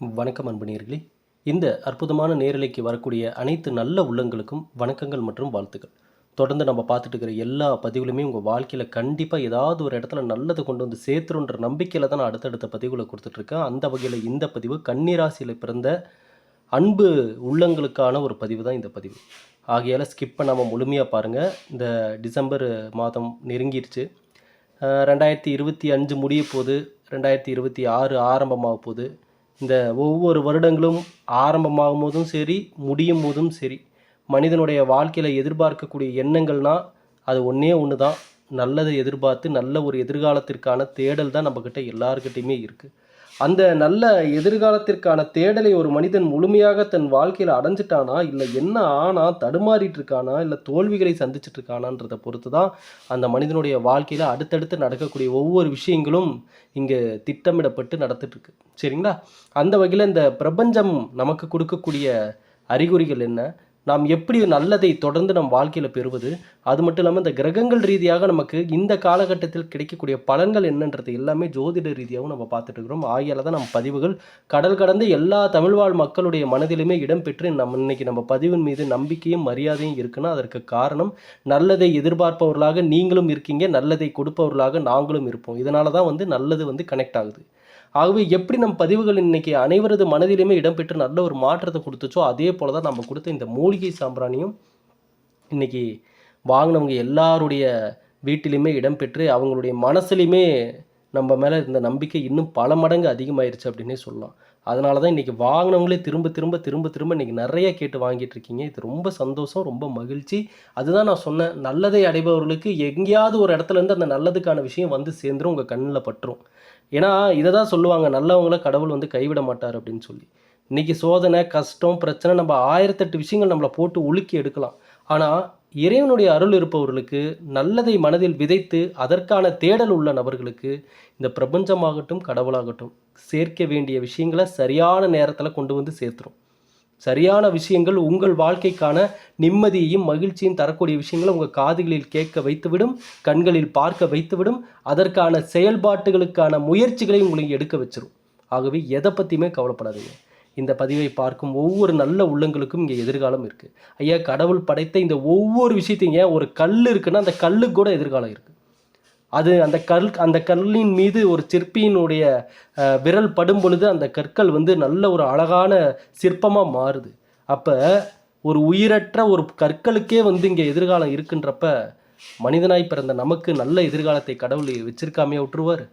வணக்கம் அன்பணியர்களே இந்த அற்புதமான நேரலைக்கு வரக்கூடிய அனைத்து நல்ல உள்ளங்களுக்கும் வணக்கங்கள் மற்றும் வாழ்த்துக்கள். தொடர்ந்து நம்ம பார்த்துட்டு இருக்கிற எல்லா பதிவுலையுமே உங்கள் வாழ்க்கையில் கண்டிப்பாக ஏதாவது ஒரு இடத்துல நல்லதை கொண்டு வந்து சேர்த்துருன்ற நம்பிக்கையில் தான் நான் அடுத்தடுத்த பதிவுகளை கொடுத்துட்ருக்கேன். அந்த வகையில் இந்த பதிவு கன்னிராசியில் பிறந்த அன்பு உள்ளங்களுக்கான ஒரு பதிவு தான் இந்த பதிவு. ஆகையால் ஸ்கிப் பண்ணாமல் முழுமையாக பாருங்கள் இந்த டிசம்பர் மாதம் நெருங்கிடுச்சு ரெண்டாயிரத்தி இருபத்தி அஞ்சு முடிய போது ரெண்டாயிரத்தி இருபத்தி ஆறு ஆரம்பமாக போகுது இந்த ஒவ்வொரு வருடங்களும் ஆரம்பமாகும் போதும் சரி முடியும் போதும் சரி மனிதனுடைய வாழ்க்கையில் எதிர்பார்க்கக்கூடிய எண்ணங்கள்னால் அது ஒன்றே ஒன்று தான் நல்லதை எதிர்பார்த்து நல்ல ஒரு எதிர்காலத்திற்கான தேடல் தான் நம்மக்கிட்ட எல்லாருக்கிட்டேயுமே இருக்குது அந்த நல்ல எதிர்காலத்திற்கான தேடலை ஒரு மனிதன் முழுமையாக தன் வாழ்க்கையில் அடைஞ்சிட்டானா? இல்லை என்ன ஆனா தடுமாறிட்டு இருக்கானா இல்லை தோல்விகளை சந்திச்சிட்டு இருக்கானான்றதை பொறுத்து தான் அந்த மனிதனுடைய வாழ்க்கையில் அடுத்தடுத்து நடக்கக்கூடிய ஒவ்வொரு விஷயங்களும் இங்கே திட்டமிடப்பட்டு நடந்துட்டுருக்கு. சரிங்களா? அந்த வகையில் இந்த பிரபஞ்சம் நமக்கு கொடுக்கக்கூடிய அறிகுறிகள் என்ன? நாம் எப்படி நல்லதை தொடர்ந்து நம் வாழ்க்கையில் பெறுவது? அது மட்டும் இல்லாமல் இந்த கிரகங்கள் ரீதியாக நமக்கு இந்த காலகட்டத்தில் கிடைக்கக்கூடிய பலன்கள் என்னன்றது எல்லாமே ஜோதிட ரீதியாகவும் நம்ம பார்த்துட்டு இருக்கிறோம். ஆகியால தான் நம்ம பதிவுகள் கடல் கடந்து எல்லா தமிழ்வாழ் மக்களுடைய மனதிலுமே இடம்பெற்று நம்ம இன்னைக்கு நம்ம பதிவின் மீது நம்பிக்கையும் மரியாதையும் இருக்குன்னா அதற்கு காரணம் நல்லதை எதிர்பார்ப்பவர்களாக நீங்களும் இருக்கீங்க நல்லதை கொடுப்பவர்களாக நாங்களும் இருப்போம். இதனால தான் வந்து நல்லது வந்து கனெக்ட் ஆகுது. ஆகவே எப்படி நம் பதிவுகள் இன்னைக்கு அனைவரது மனதிலுமே இடம்பெற்று நல்ல ஒரு மாற்றத்தை கொடுத்துச்சோ அதே போல தான் நம்ம கொடுத்த இந்த மூலிகை சாம்பிராணியும் இன்னைக்கு வாங்கினவங்க எல்லாருடைய வீட்டிலையுமே இடம்பெற்று அவங்களுடைய மனசுலையுமே நம்ம மேலே இருந்த நம்பிக்கை இன்னும் பல மடங்கு அதிகமாயிருச்சு அப்படின்னே சொல்லலாம். அதனால தான் இன்றைக்கி வாங்கினவங்களே திரும்ப திரும்ப திரும்ப திரும்ப இன்றைக்கி நிறைய கேட்டு வாங்கிட்டு இருக்கீங்க. இது ரொம்ப சந்தோஷம் ரொம்ப மகிழ்ச்சி. அதுதான் நான் சொன்னேன். நல்லதை அடைபவர்களுக்கு எங்கேயாவது ஒரு இடத்துல இருந்து அந்த நல்லதுக்கான விஷயம் வந்து சேர்ந்துரும் உங்கள் கண்ணில் பட்டுரும். ஏன்னா இதை தான் சொல்லுவாங்க நல்லவங்கள கடவுள் வந்து கைவிட மாட்டார் அப்படின்னு சொல்லி. இன்றைக்கி சோதனை கஷ்டம் பிரச்சனை நம்ம ஆயிரத்தெட்டு விஷயங்கள் நம்மளை போட்டு உலுக்கி எடுக்கலாம். ஆனால் இறைவனுடைய அருள் இருப்பவர்களுக்கு நல்லதை மனதில் விதைத்து அதற்கான தேடல் உள்ள நபர்களுக்கு இந்த பிரபஞ்சமாகட்டும் கடவுளாகட்டும் சேர்க்க வேண்டிய விஷயங்களை சரியான நேரத்தில் கொண்டு வந்து சேர்த்துரும். சரியான விஷயங்கள் உங்கள் வாழ்க்கைக்கான நிம்மதியையும் மகிழ்ச்சியும் தரக்கூடிய விஷயங்களை உங்கள் காதுகளில் கேட்க வைத்துவிடும் கண்களில் பார்க்க வைத்துவிடும் அதற்கான செயல்பாட்டுகளுக்கான முயற்சிகளையும் உங்களுக்கு எடுக்க வச்சிடும் ஆகவே எதை பற்றியுமே கவலைப்படாதீங்க. இந்த பதிவை பார்க்கும் ஒவ்வொரு நல்ல உள்ளங்களுக்கும் இங்கே எதிர்காலம் இருக்குது ஐயா கடவுள் படைத்த இந்த ஒவ்வொரு விஷயத்தையும் ஏன் ஒரு கல் இருக்குன்னா அந்த கல்லுக்கு கூட எதிர்காலம் இருக்குது அது அந்த கல் அந்த கல்லின் மீது ஒரு சிற்பியினுடைய விரல் படும் பொழுது அந்த கற்கள் வந்து நல்ல ஒரு அழகான சிற்பமாக மாறுது. அப்போ ஒரு உயிரற்ற ஒரு கற்களுக்கே வந்து இங்கே எதிர்காலம் இருக்குன்றப்ப மனிதனாய் பிறந்த நமக்கு நல்ல எதிர்காலத்தை கடவுள் வச்சிருக்காமையே விட்டுருவார்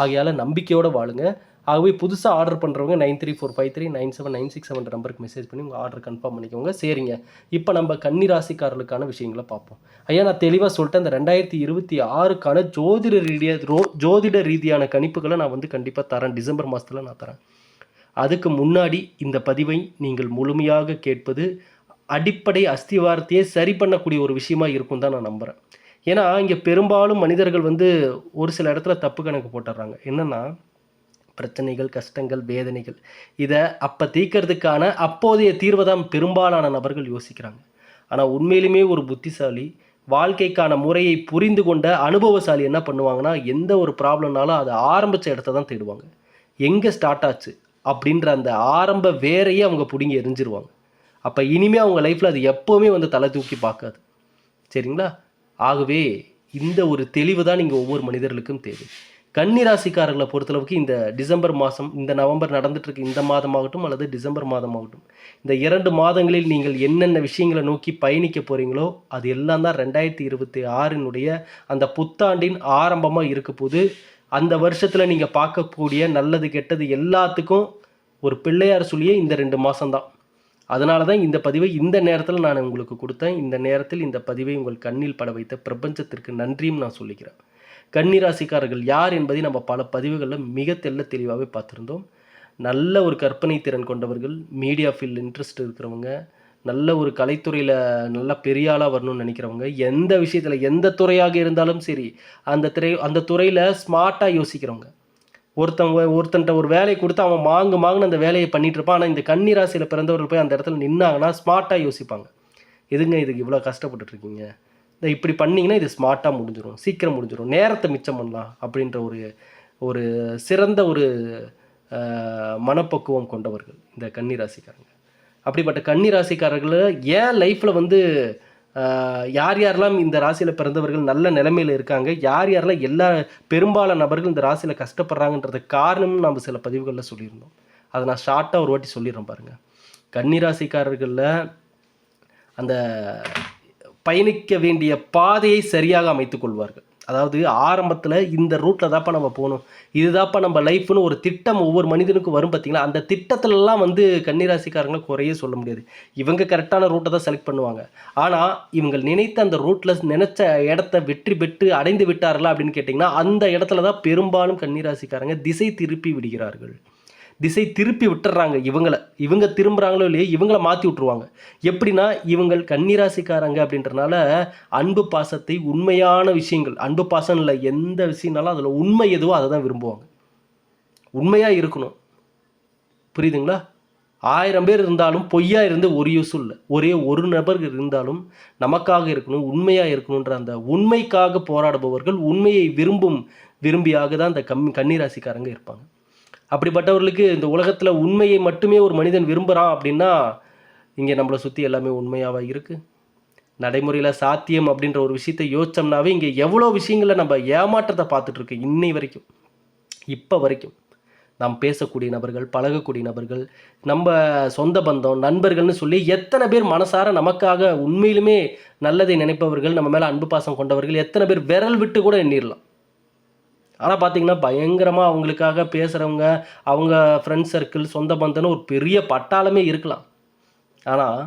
ஆகையால் நம்பிக்கையோடு வாழுங்க. ஆகவே புதுசாக ஆர்டர் பண்ணுறவங்க nine three four five three nine seven nine six seven நம்பருக்கு மெசேஜ் பண்ணி உங்கள் ஆர்டர் கன்ஃபார்ம் பண்ணிக்கோங்க. சரிங்க. இப்போ நம்ம கன்னி ராசிக்காரர்களுக்கான விஷயங்களை பார்ப்போம். ஐயா நான் தெளிவாக சொல்லிட்டேன் இந்த ரெண்டாயிரத்தி இருபத்தி ஆறுக்கான ஜோதிட ரீதியாக ரோ ஜோதிட ரீதியான கணிப்புகளை நான் வந்து கண்டிப்பாக தரேன். டிசம்பர் மாதத்தில் நான் தரேன். அதுக்கு முன்னாடி இந்த பதிவை நீங்கள் முழுமையாக கேட்பது அடிப்படை அஸ்திவாரத்தையே சரி பண்ணக்கூடிய ஒரு விஷயமா இருக்கும் தான் நான் நம்புகிறேன் ஏன்னா இங்கே பெரும்பாலும் மனிதர்கள் வந்து ஒரு சில இடத்துல தப்பு கணக்கு போட்டுடுறாங்க என்னென்னா பிரச்சனைகள் கஷ்டங்கள் வேதனைகள். இதை அப்போ தீர்க்கறதுக்கான அப்போதைய தீர்வை தான் பெரும்பாலான நபர்கள் யோசிக்கிறாங்க. ஆனால் உண்மையிலுமே ஒரு புத்திசாலி வாழ்க்கைக்கான முறையை புரிந்து கொண்ட அனுபவசாலி என்ன பண்ணுவாங்கன்னா எந்த ஒரு ப்ராப்ளம்னாலும் அதை ஆரம்பித்த இடத்த தான் தேடுவாங்க. எங்கே ஸ்டார்ட் ஆச்சு? அப்படின்ற அந்த ஆரம்ப வேரையே அவங்க பிடுங்கி எரிஞ்சிருவாங்க. அப்போ இனிமேல் அவங்க லைஃப்பில் அது எப்போவுமே வந்து தலை தூக்கி பார்க்காது. சரிங்களா? ஆகவே இந்த ஒரு தெளிவு தான் நீங்கள் ஒவ்வொரு மனிதர்களுக்கும் தேவை. கன்னிராசிக்காரர்களை பொறுத்தளவுக்கு இந்த டிசம்பர் மாதம் இந்த நவம்பர் நடந்துட்டு இருக்கு இந்த மாதமாகட்டும் அல்லது டிசம்பர் மாதமாகட்டும் இந்த இரண்டு மாதங்களில் நீங்கள் என்னென்ன விஷயங்களை நோக்கி பயணிக்க போகிறீங்களோ அது எல்லாம் தான் ரெண்டாயிரத்தி இருபத்தி ஆறினுடைய அந்த புத்தாண்டின் ஆரம்பமாக இருக்க போது அந்த வருஷத்தில் நீங்கள் பார்க்கக்கூடிய நல்லது கெட்டது எல்லாத்துக்கும் ஒரு பிள்ளையார் சொல்லியே இந்த ரெண்டு மாதம்தான் அதனால தான் இந்த பதிவை இந்த நேரத்தில் நான் உங்களுக்கு கொடுத்தேன். இந்த நேரத்தில் இந்த பதிவை உங்கள் கண்ணில் பட வைத்த பிரபஞ்சத்திற்கு நன்றியும் நான் சொல்லிக்கிறேன். கன்னிராசிக்காரர்கள் யார் என்பதை நம்ம பல பதிவுகளில் மிக தெல்ல தெளிவாகவே பார்த்துருந்தோம். நல்ல ஒரு கற்பனை திறன் கொண்டவர்கள் மீடியா ஃபீல்ட் இன்ட்ரெஸ்ட் இருக்கிறவங்க நல்ல ஒரு கலைத்துறையில் நல்ல பெரிய ஆளாக வரணும்னு நினைக்கிறவங்க எந்த விஷயத்தில் எந்த துறையாக இருந்தாலும் சரி அந்த துறை அந்த துறையில் ஸ்மார்ட்டாக யோசிக்கிறவங்க. ஒருத்தவங்க ஒருத்தன்ட்ட ஒரு வேலையை கொடுத்து அவன் மாங்கு மாங்குன்னு அந்த வேலையை பண்ணிகிட்டு இருப்பான். ஆனால் இந்த கன்னி ராசியில் பிறந்தவர்கள் போய் அந்த இடத்துல நின்னாங்கன்னா ஸ்மார்ட்டாக யோசிப்பாங்க. எதுங்க இதுக்கு இவ்வளோ கஷ்டப்பட்டுட்ருக்கீங்க இதை இப்படி பண்ணிங்கன்னா இது ஸ்மார்ட்டாக முடிஞ்சிடும் சீக்கிரம் முடிஞ்சிடும் நேரத்தை மிச்சம் பண்ணலாம் அப்படின்ற ஒரு ஒரு சிறந்த ஒரு மனப்பக்குவம் கொண்டவர்கள் இந்த கன்னி ராசிக்காரங்க அப்படிப்பட்ட கன்னி ராசிக்காரர்கள் ஏன் லைஃப்பில் வந்து யார் யாரெல்லாம் இந்த ராசியில் பிறந்தவர்கள் நல்ல நிலைமையில் இருக்காங்க யார் யாரெல்லாம் எல்லா பெரும்பாலான நபர்கள் இந்த ராசியில் கஷ்டப்படுறாங்கன்றது காரணம்னு நம்ம சில பதிவுகளில் சொல்லியிருந்தோம். அதை நான் ஷார்ட்டாக ஒரு வாட்டி சொல்லிடுறேன் பாருங்கள் கன்னி ராசிக்காரர்களில் அந்த பயணிக்க வேண்டிய பாதையை சரியாக அமைத்துக் கொள்வார்கள். அதாவது ஆரம்பத்தில் இந்த ரூட்டில் தான்ப்பா நம்ம போகணும். இதுதான்ப்பா நம்ம லைஃப்னு ஒரு திட்டம் ஒவ்வொரு மனிதனுக்கும் வரும் பார்த்தீங்களா அந்த திட்டத்திலலாம் வந்து கன்னிராசிக்காரங்களை குறையே சொல்ல முடியாது. இவங்க கரெக்டான ரூட்டை தான் செலக்ட் பண்ணுவாங்க. ஆனால் இவங்க நினைத்த அந்த ரூட்டில் நினைச்ச இடத்த வெற்றி பெற்று அடைந்து விட்டார்களா அப்படின்னு கேட்டிங்கன்னா அந்த இடத்துல தான் பெரும்பாலும் கன்னிராசிக்காரங்க திசை திருப்பி விடுகிறார்கள். திசை திருப்பி விட்டுறாங்க இவங்களை. இவங்க திரும்புகிறாங்களோ இல்லையோ இவங்கள மாற்றி விட்ருவாங்க எப்படின்னா இவங்கள் கன்னிராசிக்காரங்க அப்படின்றனால அன்பு பாசத்தை உண்மையான விஷயங்கள் அன்பு பாசம் இல்லை எந்த விஷயம்னாலும் அதில் உண்மை எதுவோ அதை தான் விரும்புவாங்க. உண்மையாக இருக்கணும். புரியுதுங்களா? ஆயிரம் பேர் இருந்தாலும் பொய்யாக இருந்து ஒரு யூஸும் இல்லை. ஒரே ஒரு நபர் இருந்தாலும் நமக்காக இருக்கணும் உண்மையாக இருக்கணுன்ற அந்த உண்மைக்காக போராடுபவர்கள் உண்மையை விரும்பும் விரும்பியாக தான் அந்த கம் கன்னிராசிக்காரங்க இருப்பாங்க. அப்படிப்பட்டவர்களுக்கு இந்த உலகத்தில் உண்மையை மட்டுமே ஒரு மனிதன் விரும்புகிறான் அப்படின்னா இங்கே நம்மளை சுற்றி எல்லாமே உண்மையாக இருக்குது நடைமுறையில் சாத்தியம் அப்படின்ற ஒரு விஷயத்தை யோசிச்சோம்னாவே இங்கே எவ்வளோ விஷயங்களை நம்ம ஏமாற்றத்தை பார்த்துட்ருக்கு இன்னை வரைக்கும். இப்போ வரைக்கும். நாம் பேசக்கூடிய நபர்கள் பழகக்கூடிய நபர்கள் நம்ம சொந்த பந்தம் நண்பர்கள்னு சொல்லி எத்தனை பேர் மனசார நமக்காக உண்மையிலுமே நல்லதை நினைப்பவர்கள் நம்ம மேலே அன்பு பாசம் கொண்டவர்கள் எத்தனை பேர் விரல் விட்டு கூட எண்ணிடலாம் ஆனால் பார்த்தீங்கன்னா பயங்கரமாக அவங்களுக்காக பேசுகிறவங்க அவங்க ஃப்ரெண்ட்ஸ் சர்க்கிள் சொந்த பந்தம்னு ஒரு பெரிய பட்டாளமே இருக்கலாம். ஆனால்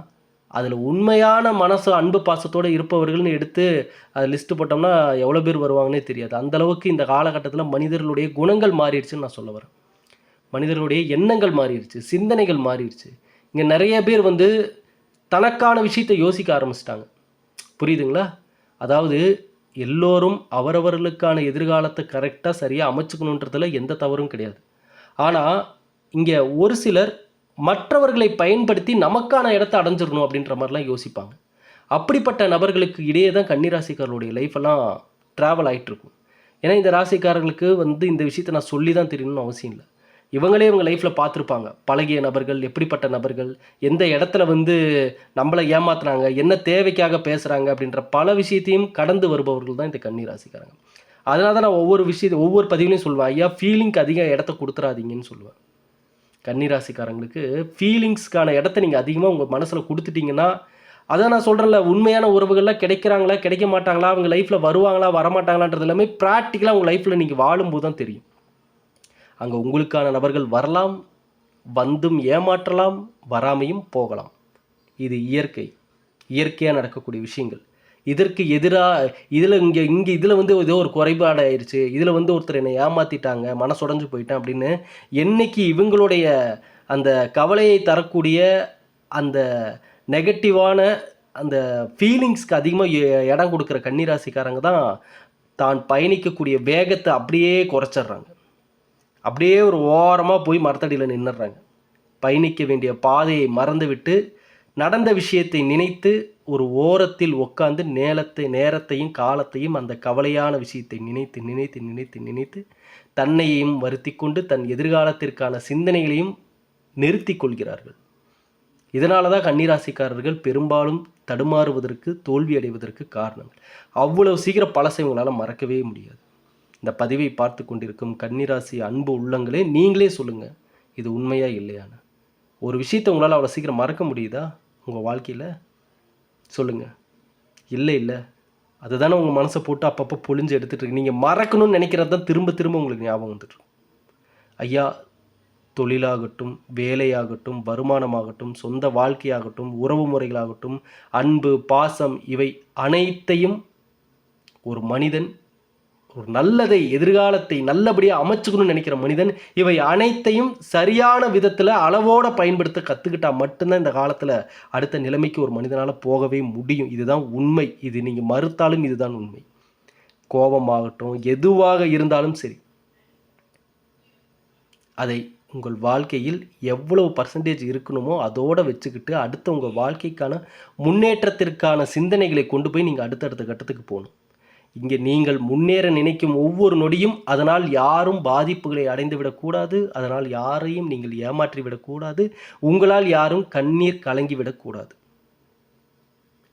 அதில் உண்மையான மனசு அன்பு பாசத்தோடு இருப்பவர்கள்னு எடுத்து அது லிஸ்ட்டு போட்டோம்னா எவ்வளோ பேர் வருவாங்கன்னே தெரியாது. அந்த அளவுக்கு இந்த காலகட்டத்தில் மனிதர்களுடைய குணங்கள் மாறிடுச்சுன்னு நான் சொல்ல வரேன். மனிதர்களுடைய எண்ணங்கள் மாறிடுச்சு சிந்தனைகள் மாறிடுச்சு. இங்கே நிறைய பேர் வந்து தனக்கான விஷயத்தை யோசிக்க ஆரம்பிச்சிட்டாங்க. புரியுதுங்களா? அதாவது எல்லோரும் அவரவர்களுக்கான எதிர்காலத்தை கரெக்டாக சரியாக அமைச்சுக்கணுன்றதுல எந்த தவறும் கிடையாது. ஆனால் இங்கே ஒரு சிலர் மற்றவர்களை பயன்படுத்தி நமக்கான இடத்த அடைஞ்சிடணும் அப்படின்ற மாதிரிலாம் யோசிப்பாங்க. அப்படிப்பட்ட நபர்களுக்கு இடையே தான் கன்னிராசிக்காரர்களுடைய லைஃப்பெல்லாம் ட்ராவல் ஆகிட்டுருக்கும் ஏன்னா இந்த ராசிக்காரர்களுக்கு வந்து இந்த விஷயத்தை நான் சொல்லி தான் தெரியணும்னு அவசியம் இல்லை. இவங்களே இவங்க லைஃப்பில் பார்த்துருப்பாங்க. பழகிய நபர்கள் எப்படிப்பட்ட நபர்கள் எந்த இடத்துல வந்து நம்மளை ஏமாத்துறாங்க என்ன தேவைக்காக பேசுகிறாங்க அப்படின்ற பல விஷயத்தையும் கடந்து வருபவர்கள் தான் இந்த கண்ணீர் ராசிக்காரங்க அதனால தான் நான் ஒவ்வொரு விஷயத்தை ஒவ்வொரு பதிவுலையும் சொல்லுவேன் ஐயா ஃபீலிங்க்கு அதிக இடத்த கொடுத்துறாதீங்கன்னு சொல்லுவேன். கன்னிராசிக்காரங்களுக்கு ஃபீலிங்ஸ்க்கான இடத்த நீங்கள் அதிகமாக உங்கள் மனசில் கொடுத்துட்டீங்கன்னா அதான் நான் சொல்கிறேன்ல உண்மையான உறவுகள்லாம் கிடைக்கிறாங்களா கிடைக்க மாட்டாங்களா அவங்க லைஃப்பில் வருவாங்களா வரமாட்டாங்களான்றது எல்லாமே ப்ராக்டிக்கலாக உங்கள் லைஃப்பில் நீங்கள் வாழும்போது தான் தெரியும். அங்கே உங்களுக்கான நபர்கள் வரலாம் வந்தும் ஏமாற்றலாம் வராமையும் போகலாம். இது இயற்கை. இயற்கையாக நடக்கக்கூடிய விஷயங்கள். இதற்கு எதிராக இதில் இங்கே இங்கே இதில் வந்து ஏதோ ஒரு குறைபாடு ஆயிடுச்சு இதில் வந்து ஒருத்தர் என்னை ஏமாற்றிட்டாங்க மனசுடைஞ்சு போயிட்டேன் அப்படின்னு என்னைக்கு இவங்களுடைய அந்த கவலையை தரக்கூடிய அந்த நெகட்டிவான அந்த ஃபீலிங்ஸ்க்கு அதிகமாக இடம் கொடுக்குற கன்னிராசிக்காரங்க தான் தான் பயணிக்கக்கூடிய வேகத்தை அப்படியே குறைச்சிட்றாங்க. அப்படியே ஒரு ஓரமாக போய் மரத்தடியில் நின்றுடுறாங்க பயணிக்க வேண்டிய பாதையை மறந்துவிட்டு நடந்த விஷயத்தை நினைத்து ஒரு ஓரத்தில் உட்காந்து நேரத்தை நேரத்தையும் காலத்தையும் அந்த கவலையான விஷயத்தை நினைத்து நினைத்து நினைத்து நினைத்து தன்னையும் வருத்தி கொண்டு தன் எதிர்காலத்திற்கான சிந்தனைகளையும் நிறுத்தி கொள்கிறார்கள். இதனால தான் கன்னிராசிக்காரர்கள் பெரும்பாலும் தடுமாறுவதற்கு தோல்வி அடைவதற்கு காரணங்கள். அவ்வளவு சீக்கிரம் பழசை உங்களால் மறக்கவே முடியாது. இந்த பதிவை பார்த்து கொண்டிருக்கும் கன்னிராசி அன்பு உள்ளங்களே நீங்களே சொல்லுங்கள் இது உண்மையா இல்லையான்னு. ஒரு விஷயத்தை உங்களால் அவ்வளோ சீக்கிரம் மறக்க முடியுதா? உங்கள் வாழ்க்கையில்? சொல்லுங்கள் இல்லை இல்லை. அதுதானே உங்கள் மனசை போட்டு அப்பப்போ பொழிஞ்சு எடுத்துகிட்டு நீங்கள் மறக்கணும்னு நினைக்கிறது தான் திரும்ப திரும்ப உங்களுக்கு ஞாபகம் வந்துட்டு ஐயா தொழிலாகட்டும் வேலையாகட்டும் வருமானமாகட்டும் சொந்த வாழ்க்கையாகட்டும் உறவு முறைகளாகட்டும் அன்பு பாசம் இவை அனைத்தையும் ஒரு மனிதன் ஒரு நல்லதை எதிர்காலத்தை நல்லபடியாக அமைச்சுக்கணும்னு நினைக்கிற மனிதன் இவை அனைத்தையும் சரியான விதத்தில் அளவோடு பயன்படுத்த கற்றுக்கிட்டால் மட்டும்தான் இந்த காலத்தில் அடுத்த நிலைமைக்கு ஒரு மனிதனால் போகவே முடியும். இதுதான் உண்மை. இது நீங்கள் மறுத்தாலும் இதுதான் உண்மை. கோபமாகட்டும் எதுவாக இருந்தாலும் சரி. அதை உங்கள் வாழ்க்கையில் எவ்வளவு பர்சன்டேஜ் இருக்கணுமோ அதோடு வச்சுக்கிட்டு அடுத்த உங்கள் வாழ்க்கைக்கான முன்னேற்றத்திற்கான சிந்தனைகளை கொண்டு போய் நீங்கள் அடுத்தடுத்த கட்டத்துக்கு போகணும். இங்கே நீங்கள் முன்னேற நினைக்கும் ஒவ்வொரு நொடியும் அதனால் யாரும் பாதிப்புகளை அடைந்து விடக்கூடாது அதனால் யாரையும் நீங்கள் ஏமாற்றி விடக்கூடாது உங்களால் யாரும் கண்ணீர் கலங்கி விடக்கூடாது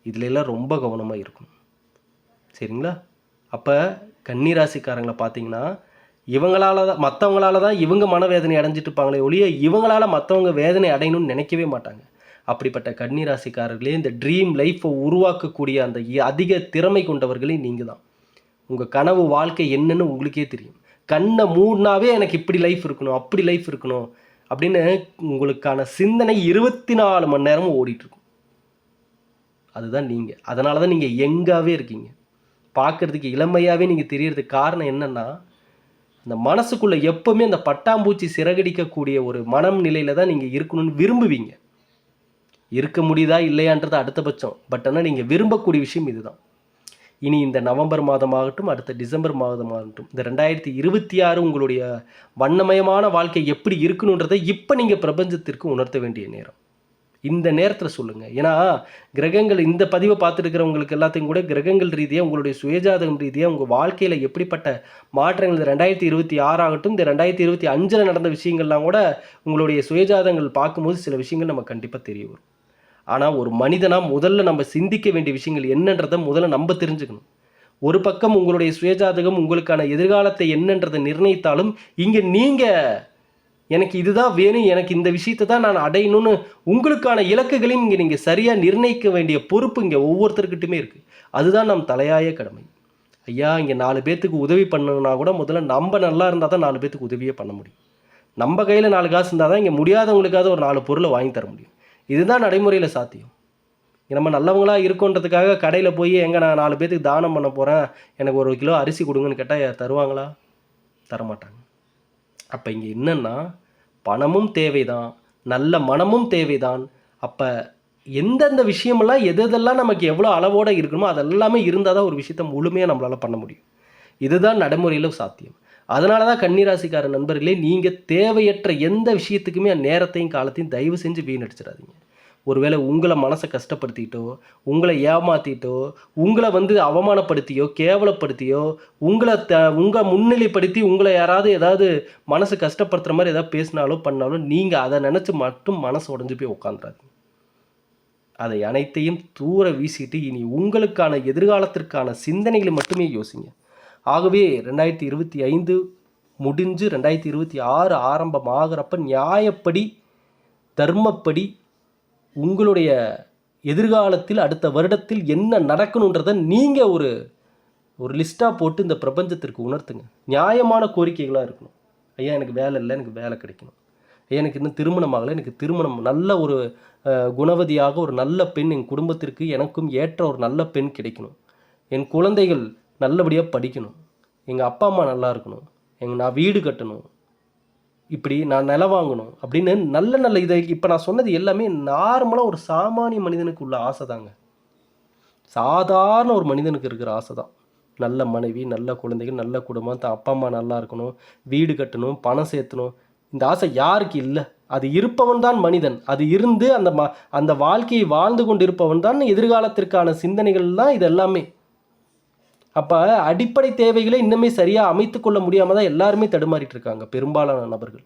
இதுல எல்லாம் ரொம்ப கவனமாக இருக்கணும். சரிங்களா? அப்போ கன்னிராசிக்காரங்களை பார்த்தீங்கன்னா இவங்களால தான் மற்றவங்களால தான் இவங்க மனவேதனை அடைஞ்சிட்டு இருப்பாங்களே ஒழிய இவங்களால மற்றவங்க வேதனை அடையணும்னு நினைக்கவே மாட்டாங்க. அப்படிப்பட்ட கன்னிராசிக்காரர்களே இந்த ட்ரீம் லைஃப்பை உருவாக்கக்கூடிய அந்த இ- அதிக திறமை கொண்டவர்களே நீங்கள் தான் உங்கள் கனவு வாழ்க்கை என்னன்னு உங்களுக்கே தெரியும். கண்ணை மூடினாவே எனக்கு இப்படி லைஃப் இருக்கணும் அப்படி லைஃப் இருக்கணும் அப்படின்னு உங்களுக்கான சிந்தனை இருபத்தி நாலு மணி நேரமும் ஓடிட்டுருக்கும். அதுதான் நீங்கள் அதனால தான் நீங்கள் எங்காகவே இருக்கீங்க. பார்க்கறதுக்கு இளமையாகவே நீங்கள் தெரியறதுக்கு காரணம் என்னன்னா அந்த மனசுக்குள்ளே எப்போவுமே அந்த பட்டாம்பூச்சி சிறகடிக்கக்கூடிய ஒரு மனம் நிலையில் தான் நீங்கள் இருக்கணும்னு விரும்புவீங்க. இருக்க முடியுதா இல்லையான்றது அடுத்த பட்சம் பட் ஆனால் நீங்கள் விரும்பக்கூடிய விஷயம் இதுதான். இனி இந்த நவம்பர் மாதமாகட்டும் அடுத்த டிசம்பர் மாதமாகட்டும் இந்த ரெண்டாயிரத்தி இருபத்தி ஆறு உங்களுடைய வண்ணமயமான வாழ்க்கை எப்படி இருக்கணுன்றதை இப்போ நீங்கள் பிரபஞ்சத்திற்கு உணர்த்த வேண்டிய நேரம். இந்த நேரத்தில் சொல்லுங்கள் ஏன்னா கிரகங்கள் இந்த பதிவை பார்த்துருக்கிறவங்களுக்கு எல்லாத்தையும் கூட கிரகங்கள் ரீதியாக உங்களுடைய சுயஜாதகம் ரீதியாக உங்கள் வாழ்க்கையில் எப்படிப்பட்ட மாற்றங்கள் இந்த ரெண்டாயிரத்தி இருபத்தி ஆறாகட்டும் இந்த ரெண்டாயிரத்தி இருபத்தி அஞ்சில் நடந்த விஷயங்கள்லாம் கூட உங்களுடைய சுயஜாதகங்கள் பார்க்கும்போது சில விஷயங்கள் நம்ம கண்டிப்பாக தெரிய வரும். ஆனால் ஒரு மனிதனாக முதல்ல நம்ம சிந்திக்க வேண்டிய விஷயங்கள் என்னன்றதை முதல்ல நம்ம தெரிஞ்சுக்கணும். ஒரு பக்கம் உங்களுடைய சுயஜாதகம் உங்களுக்கான எதிர்காலத்தை என்னன்றதை நிர்ணயித்தாலும் இங்கே நீங்கள் எனக்கு இதுதான் வேணும் எனக்கு இந்த விஷயத்தை தான் நான் அடையணும்னு உங்களுக்கான இலக்குகளையும் இங்கே நீங்கள் சரியாக நிர்ணயிக்க வேண்டிய பொறுப்பு இங்கே ஒவ்வொருத்தருக்கிட்டுமே இருக்குது அதுதான் நம் தலையாய கடமை. ஐயா இங்கே நாலு பேர்த்துக்கு உதவி பண்ணணும்னா கூட முதல்ல நம்ம நல்லா இருந்தால் தான் நாலு பேர்த்துக்கு உதவியே பண்ண முடியும். நம்ம கையில் நாலு காசு இருந்தால் தான் இங்கே முடியாதவங்களுக்காவது ஒரு நாலு பொருளை வாங்கி தர முடியும். இதுதான் நடைமுறையில் சாத்தியம். நம்ம நல்லவங்களா இருக்கோன்றதுக்காக கடையில் போய் எங்கே நான் நாலு பேர்த்துக்கு தானம் பண்ண போகிறேன் எனக்கு ஒரு கிலோ அரிசி கொடுங்கன்னு கேட்டால் தருவாங்களா? தரமாட்டாங்க. அப்போ இங்கே என்னென்னா பணமும் தேவைதான் நல்ல மனமும் தேவைதான். அப்போ எந்தெந்த விஷயமெல்லாம் எது எதெல்லாம் நமக்கு எவ்வளோ அளவோடு இருக்கணுமோ அதெல்லாமே இருந்தால் தான் ஒரு விஷயத்தை முழுமையாக நம்மளால் பண்ண முடியும். இதுதான் நடைமுறையில் சாத்தியம். அதனால தான் கன்னிராசிக்கார நண்பர்களே நீங்கள் தேவையற்ற எந்த விஷயத்துக்குமே நேரத்தையும் காலத்தையும் தயவு செஞ்சு வீணடிச்சிடாதீங்க. ஒருவேளை உங்களை மனசை கஷ்டப்படுத்திட்டோ உங்களை ஏமாத்திட்டோ உங்களை வந்து அவமானப்படுத்தியோ கேவலப்படுத்தியோ உங்களை த உங்களை முன்னிலைப்படுத்தி உங்களை யாராவது ஏதாவது மனசு கஷ்டப்படுத்துகிற மாதிரி ஏதாவது பேசினாலோ பண்ணாலும் நீங்கள் அதை நினச்சி மட்டும் மனசு உடஞ்சி போய் உட்காந்துறாதீங்க அதை அனைத்தையும் தூர வீசிட்டு இனி உங்களுக்கான எதிர்காலத்திற்கான சிந்தனைகளை மட்டுமே யோசிங்க. ஆகவே ரெண்டாயிரத்தி இருபத்தி ஐந்து முடிஞ்சு ரெண்டாயிரத்தி இருபத்தி ஆறு ஆரம்பம் ஆகிறப்ப நியாயப்படி தர்மப்படி உங்களுடைய எதிர்காலத்தில் அடுத்த வருடத்தில் என்ன நடக்கணுன்றதை நீங்கள் ஒரு ஒரு லிஸ்ட்டாக போட்டு இந்த பிரபஞ்சத்திற்கு உணர்த்துங்க. நியாயமான கோரிக்கைகளாக இருக்கணும். ஐயா எனக்கு வேலை இல்லை எனக்கு வேலை கிடைக்கணும். ஐயா எனக்கு இன்னும் திருமணம் ஆகலை எனக்கு திருமணம் நல்ல ஒரு குணவதியாக ஒரு நல்ல பெண் என் குடும்பத்திற்கு எனக்கும் ஏற்ற ஒரு நல்ல பெண் கிடைக்கணும். என் குழந்தைகள் நல்லபடியாக படிக்கணும். எங்கள் அப்பா அம்மா நல்லா இருக்கணும். எங்கள் நான் வீடு கட்டணும். இப்படி நான் நிலம் வாங்கணும் அப்படின்னு நல்ல நல்ல இதை இப்போ நான் சொன்னது எல்லாமே நார்மலாக ஒரு சாமானிய மனிதனுக்கு உள்ள ஆசை தாங்க சாதாரண ஒரு மனிதனுக்கு இருக்கிற ஆசை தான் நல்ல மனைவி நல்ல குழந்தைகள் நல்ல குடும்பம் தான் அப்பா அம்மா நல்லா இருக்கணும் வீடு கட்டணும் பணம் சேர்த்தணும். இந்த ஆசை யாருக்கு இல்லை? அது இருப்பவன் தான் மனிதன். அது இருந்து அந்த ம அந்த வாழ்க்கையை வாழ்ந்து கொண்டு இருப்பவன் தான் எதிர்காலத்திற்கான சிந்தனைகள் தான் இது எல்லாமே. அப்போ அடிப்படை தேவைகளை இன்னுமே சரியாக அமைத்து கொள்ள முடியாமல் தான் எல்லாருமே தடுமாறிட்டு இருக்காங்க பெரும்பாலான நபர்கள்.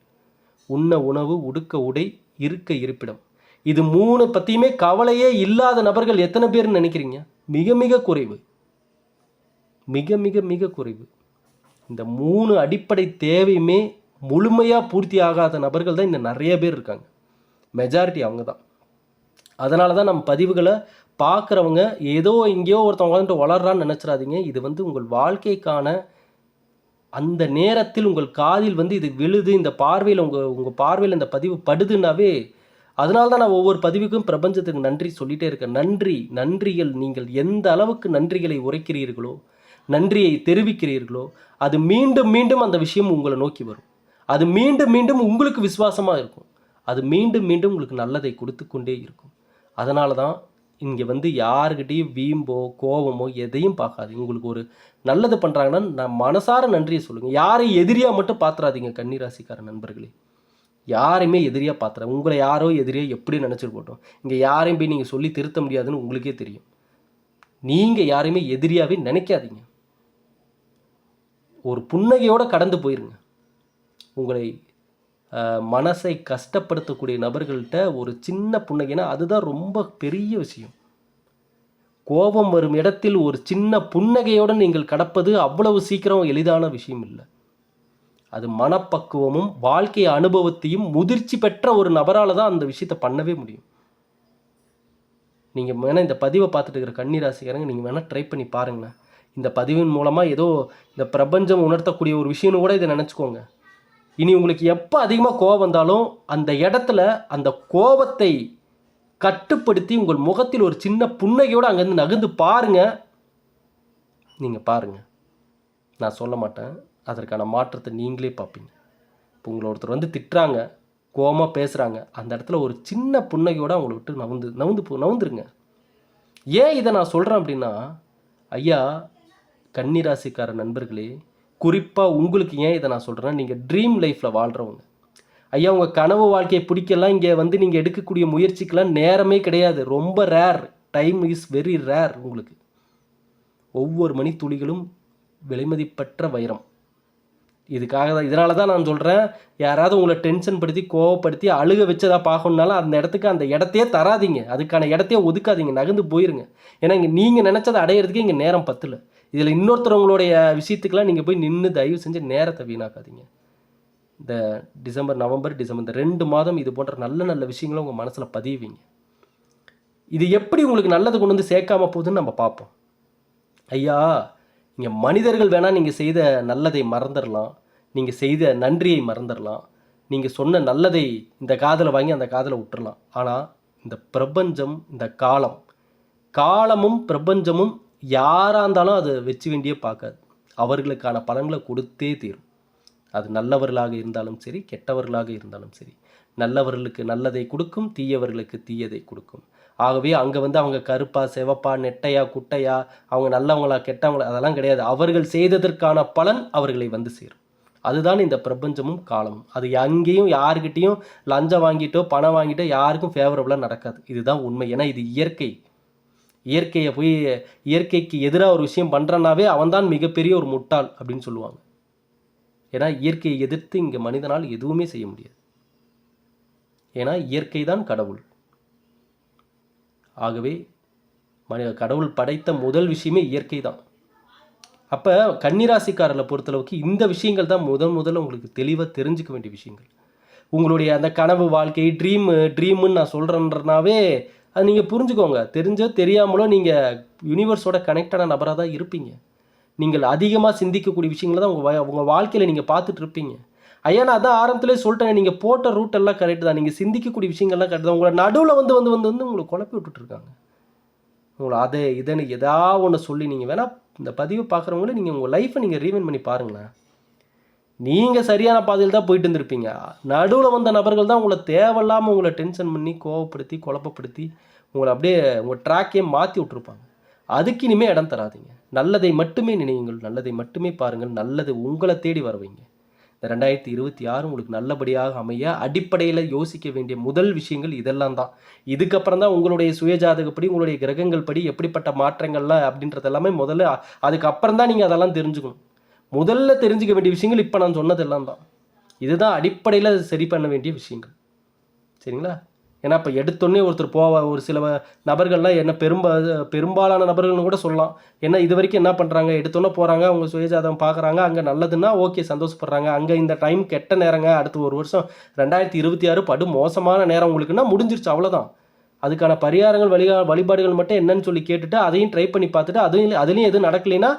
உண்ண உணவு உடுக்க உடை இருக்க இருப்பிடம். இது மூணு பற்றியுமே கவலையே இல்லாத நபர்கள் எத்தனை பேர்னு நினைக்கிறீங்க? மிக மிக குறைவு. மிக மிக மிக குறைவு. இந்த மூணு அடிப்படை தேவையுமே முழுமையாக பூர்த்தி ஆகாத நபர்கள் தான் இன்னும் நிறைய பேர் இருக்காங்க. மெஜாரிட்டி அவங்க தான். அதனால தான் நம்ம பதிவுகளை பார்க்குறவங்க ஏதோ எங்கேயோ ஒருத்தன் உட்காந்துட்டு வளர்றான்னு நினச்சிடாதீங்க. இது வந்து உங்கள் வாழ்க்கைக்கான அந்த நேரத்தில் உங்கள் காதில் வந்து இது விழுது இந்த பார்வையில் உங்கள் உங்கள் பார்வையில் இந்த பதிவு படுதுன்னாவே அதனால தான் நான் ஒவ்வொரு பதிவுக்கும் பிரபஞ்சத்துக்கு நன்றி சொல்லிகிட்டே இருக்கேன். நன்றி நன்றிகள். நீங்கள் எந்த அளவுக்கு நன்றிகளை உரைக்கிறீர்களோ நன்றியை தெரிவிக்கிறீர்களோ அது மீண்டும் மீண்டும் அந்த விஷயம் உங்களை நோக்கி வரும். அது மீண்டும் மீண்டும் உங்களுக்கு விசுவாசமாக இருக்கும். அது மீண்டும் மீண்டும் உங்களுக்கு நல்லதை கொடுத்து கொண்டே இருக்கும். அதனால தான் இங்கே வந்து யாருக்கிட்டேயும் வீம்போ கோபமோ எதையும் பார்க்காதீங்க உங்களுக்கு ஒரு நல்லது பண்ணுறாங்கன்னா நான் மனசார நன்றியை சொல்லுங்கள் யாரையும் எதிரியாக மட்டும் பார்த்துறாதீங்க கன்னிராசிக்கார நண்பர்களே. யாரையுமே எதிரியாக பார்த்துற உங்களை யாரோ எதிரியாக எப்படி நினச்சிட்டு போட்டோம். இங்கே யாரையும் போய் நீங்கள் சொல்லி திருத்த முடியாதுன்னு உங்களுக்கே தெரியும். நீங்கள் யாரையுமே எதிரியாகவே நினைக்காதீங்க. ஒரு புன்னகையோடு கடந்து போயிருங்க. உங்களை மனசை கஷ்டப்படுத்தக்கூடிய நபர்கள்ட்ட ஒரு சின்ன புன்னகைனா அதுதான் ரொம்ப பெரிய விஷயம். கோபம் வரும் இடத்தில் ஒரு சின்ன புன்னகையோடு நீங்கள் கடப்பது அவ்வளவு சீக்கிரம் எளிதான விஷயம் இல்லை. அது மனப்பக்குவமும் வாழ்க்கை அனுபவத்தையும் முதிர்ச்சி பெற்ற ஒரு நபரால் தான் அந்த விஷயத்தை பண்ணவே முடியும். நீங்கள் வேணால் இந்த பதிவை பார்த்துட்டு இருக்கிற கன்னிராசிக்காரங்க நீங்கள் வேணால் ட்ரை பண்ணி பாருங்களேன். இந்த பதிவின் மூலமாக ஏதோ இந்த பிரபஞ்சம் உணர்த்தக்கூடிய ஒரு விஷயம்னு கூட இதை நினச்சிக்கோங்க. இனி உங்களுக்கு எப்போ அதிகமாக கோபம் வந்தாலும் அந்த இடத்துல அந்த கோபத்தை கட்டுப்படுத்தி உங்கள் முகத்தில் ஒரு சின்ன புன்னகையோடு அங்கேருந்து நகர்ந்து பாருங்கள் நீங்கள் பாருங்க. நான் சொல்ல மாட்டேன். அதற்கான மாற்றத்தை நீங்களே பார்ப்பீங்க. இப்போ உங்களை ஒருத்தர் வந்து திட்டுறாங்க கோவமாக பேசுகிறாங்க அந்த இடத்துல ஒரு சின்ன புன்னகையோடு அவங்கள விட்டு நவுந்து நவுந்து போ நவுந்துருங்க. ஏன் இதை நான் சொல்கிறேன் அப்படின்னா ஐயா கன்னிராசிக்கார நண்பர்களே குறிப்பாக உங்களுக்கு ஏன் இதை நான் சொல்கிறேன்னா நீங்கள் ட்ரீம் லைஃப்பில் வாழ்கிறவங்க ஐயா உங்கள் கனவு வாழ்க்கையை பிடிக்கலாம் இங்கே வந்து நீங்கள் எடுக்கக்கூடிய முயற்சிக்கெல்லாம் நேரமே கிடையாது. ரொம்ப rare time is very rare உங்களுக்கு. ஒவ்வொரு மணி துளிகளும் விலைமதிப்பற்ற வைரம். இதுக்காக தான் இதனால தான் நான் சொல்கிறேன் யாராவது உங்களை டென்ஷன் படுத்தி கோவப்படுத்தி அழுக வச்சதாக பார்க்கணுனாலும் அந்த இடத்துக்கு அந்த இடத்தையே தராதீங்க. அதுக்கான இடத்தையே ஒதுக்காதீங்க. நகர்ந்து போயிருங்க. ஏன்னா இங்கே நீங்கள் நினச்சதை அடையிறதுக்கு இங்கே நேரம் பத்தலை. இதில் இன்னொருத்தரவங்களுடைய விஷயத்துக்கெல்லாம் நீங்கள் போய் நின்று தயவு செஞ்சு நேரத்தை வீணாக்காதீங்க. இந்த டிசம்பர் நவம்பர் டிசம்பர் இந்த ரெண்டு மாதம் இது போன்ற நல்ல நல்ல விஷயங்களை உங்கள் மனசில் பதிவீங்க. இது எப்படி உங்களுக்கு நல்லது கொண்டு வந்து சேர்க்காம போகுதுன்னு நம்ம பார்ப்போம். ஐயா இங்கே மனிதர்கள் வேணால் நீங்கள் செய்த நல்லதை மறந்துடலாம். நீங்கள் செய்த நன்றியை மறந்துடலாம். நீங்கள் சொன்ன நல்லதை இந்த காதில் வாங்கி அந்த காதில் விட்டுறலாம். ஆனால் இந்த பிரபஞ்சம் இந்த காலம் காலமும் பிரபஞ்சமும் யாராக இருந்தாலும் அதை வச்சு வேண்டியே பார்க்காது. அவர்களுக்கான பலன்களை கொடுத்தே தீரும். அது நல்லவர்களாக இருந்தாலும் சரி கெட்டவர்களாக இருந்தாலும் சரி. நல்லவர்களுக்கு நல்லதை கொடுக்கும் தீயவர்களுக்கு தீயதை கொடுக்கும். ஆகவே அங்கே வந்து அவங்க கருப்பா சிவப்பா நெட்டையா குட்டையா அவங்க நல்லவங்களா கெட்டவங்களா அதெல்லாம் கிடையாது. அவர்கள் செய்ததற்கான பலன் அவர்களை வந்து சேரும். அதுதான் இந்த பிரபஞ்சமும் காலமும். அது அங்கேயும் யாருக்கிட்டேயும் லஞ்சம் வாங்கிட்டோ பணம் வாங்கிட்டோ யாருக்கும் ஃபேவரபுளாக நடக்காது. இதுதான் உண்மை. ஏன்னா இது இயற்கை. இயற்கையை போய் இயற்கைக்கு எதிராக ஒரு விஷயம் பண்ணுறனாவே அவன்தான் மிகப்பெரிய ஒரு முட்டாள் அப்படின்னு சொல்லுவாங்க. ஏன்னா இயற்கையை எதிர்த்து இங்கே மனிதனால் எதுவுமே செய்ய முடியாது. ஏன்னா இயற்கை தான் கடவுள். ஆகவே மனித கடவுள் படைத்த முதல் விஷயமே இயற்கை தான் அப்போ கன்னிராசிக்காரர்களை பொறுத்தளவுக்கு இந்த விஷயங்கள் தான் முதன் முதல்ல உங்களுக்கு தெளிவாக தெரிஞ்சுக்க வேண்டிய விஷயங்கள். உங்களுடைய அந்த கனவு வாழ்க்கை ட்ரீமு ட்ரீமுன்னு நான் சொல்கிறேன்றனாவே அது நீங்கள் புரிஞ்சுக்கோங்க. தெரிஞ்சோ தெரியாமலோ நீங்கள் யூனிவர்ஸோட கனெக்டான நபராக தான் இருப்பீங்க. நீங்கள் அதிகமாக சிந்திக்கக்கூடிய விஷயங்களை தான் உங்கள் உங்கள் வாழ்க்கையில் நீங்கள் பார்த்துட்டு இருப்பீங்க. ஐயா நான் அதான் ஆரம்பத்துலேயே சொல்லிட்டேன் நீங்கள் போட்ட ரூட் எல்லாம் கரெக்ட் தான். நீங்கள் சிந்திக்கக்கூடிய விஷயங்கள்லாம் கரெக்ட் தான். உங்களை நடுவில் வந்து வந்து வந்து வந்து உங்களை குழப்பி விட்டுட்ருக்காங்க உங்களை அதை இதன்னு எதா ஒன்று சொல்லி நீங்கள் வேணால் இந்த பதிவு பார்க்குறவங்களே நீங்கள் உங்கள் லைஃப்பை நீங்கள் ரீவைன் பண்ணி பாருங்களேன். நீங்கள் சரியான பாதையில் தான் போயிட்டு இருந்திருப்பீங்க நடுவில் வந்த நபர்கள் தான் உங்களை தேவையில்லாமல் உங்களை டென்ஷன் பண்ணி கோவப்படுத்தி குழப்பப்படுத்தி உங்களை அப்படியே உங்கள் ட்ராக்கே மாற்றி விட்ருப்பாங்க அதுக்கு இனிமேல் இடம் தராதீங்க. நல்லதை மட்டுமே நினையுங்கள். நல்லதை மட்டுமே பாருங்கள். நல்லது உங்களை தேடி வரவைங்க இந்த ரெண்டாயிரத்தி இருபத்தி ஆறு உங்களுக்கு நல்லபடியாக அமைய அடிப்படையில் யோசிக்க வேண்டிய முதல் விஷயங்கள் இதெல்லாம் தான். இதுக்கப்புறம் தான் உங்களுடைய சுயஜாதகப்படி உங்களுடைய கிரகங்கள் படி எப்படிப்பட்ட மாற்றங்கள்லாம் அப்படின்றது எல்லாமே முதல்ல அதுக்கப்புறம் தான் நீங்கள் அதெல்லாம் தெரிஞ்சுக்கணும். முதல்ல தெரிஞ்சுக்க வேண்டிய விஷயங்கள் இப்போ நான் சொன்னதெல்லாம் தான். இதுதான் அடிப்படையில் சரி பண்ண வேண்டிய விஷயங்கள். சரிங்களா? ஏன்னா இப்போ எடுத்தோடனே ஒருத்தர் போவ ஒரு சில நபர்கள்லாம் என்ன பெரும்பா பெரும்பாலான நபர்கள்னு கூட சொல்லலாம். ஏன்னா இது வரைக்கும் என்ன பண்ணுறாங்க எடுத்தோன்னே போகிறாங்க அவங்க சுயஜாதகம் பார்க்குறாங்க அங்கே நல்லதுன்னா ஓகே சந்தோஷப்படுறாங்க. அங்கே இந்த டைம் கெட்ட நேரங்க அடுத்து ஒரு வருஷம் ரெண்டாயிரத்தி இருபத்தி ஆறு படு மோசமான நேரம் உங்களுக்குன்னா முடிஞ்சிருச்சு அவ்வளோதான் அதுக்கான பரிகாரங்கள் வழி வழிபாடுகள் மட்டும் என்னன்னு சொல்லி கேட்டுட்டு அதையும் ட்ரை பண்ணி பார்த்துட்டு அதையும் அதுலேயும் எதுவும் நடக்கலைன்னா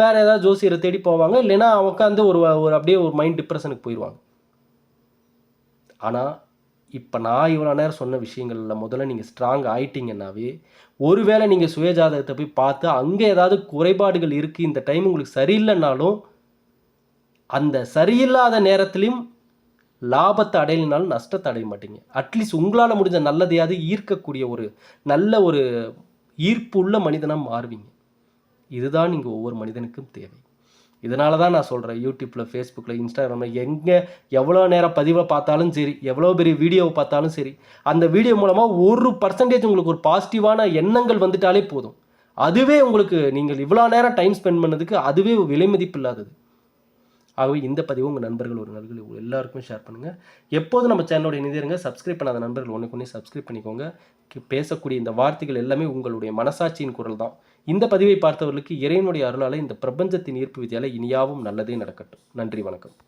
வேறு ஏதாவது ஜோசியரை தேடி போவாங்க. இல்லைன்னா உட்காந்து ஒரு ஒரு அப்படியே ஒரு மைண்ட் டிப்ரெஷனுக்கு போயிடுவாங்க ஆனால் இப்போ நான் இவ்வளோ நேரம் சொன்ன விஷயங்களில் முதல்ல நீங்கள் ஸ்ட்ராங் ஆயிட்டீங்கன்னாவே ஒருவேளை நீங்கள் சுயஜாதகத்தை போய் பார்த்து அங்கே ஏதாவது குறைபாடுகள் இருக்குது இந்த டைம் உங்களுக்கு சரியில்லைன்னாலும் அந்த சரியில்லாத நேரத்துலையும் லாபத்தை அடையலினாலும் நஷ்டத்தை அடைய மாட்டீங்க. அட்லீஸ்ட் உங்களால் முடிஞ்ச நல்லதையாவது ஈர்க்கக்கூடிய ஒரு நல்ல ஒரு ஈர்ப்பு உள்ள மனிதனாக மாறுவீங்க. இதுதான் இங்கே ஒவ்வொரு மனிதனுக்கும் தேவை. இதனால தான் நான் சொல்கிறேன் யூடியூப்பில் ஃபேஸ்புக்கில் இன்ஸ்டாகிராமில் எங்கே எவ்வளோ நேரம் பதிவை பார்த்தாலும் சரி எவ்வளோ பெரிய வீடியோவை பார்த்தாலும் சரி அந்த வீடியோ மூலமாக ஒரு பர்சன்டேஜ் உங்களுக்கு ஒரு பாசிட்டிவான எண்ணங்கள் வந்துட்டாலே போதும். அதுவே உங்களுக்கு நீங்கள் இவ்வளோ நேரம் டைம் ஸ்பெண்ட் பண்ணதுக்கு அதுவே விலை மதிப்பு இல்லாதது. ஆகவே இந்த பதிவு உங்கள் நண்பர்கள் ஒரு நண்பர்கள் எல்லாருக்குமே ஷேர் பண்ணுங்கள் எப்போதும் நம்ம சேனலோட இணைந்திருங்க. சப்ஸ்கிரைப் பண்ணாத நண்பர்கள் ஒன்று கொண்டு சப்ஸ்கிரைப் பண்ணிக்கோங்க. பேசக்கூடிய இந்த வார்த்தைகள் எல்லாமே உங்களுடைய மனசாட்சியின் குரல் தான். இந்த பதிவை பார்த்தவர்களுக்கு இறைவனுடைய அருளால் இந்த பிரபஞ்சத்தின் ஈர்ப்பு விதியால் இனியாவும் நல்லதே நடக்கட்டும். நன்றி வணக்கம்.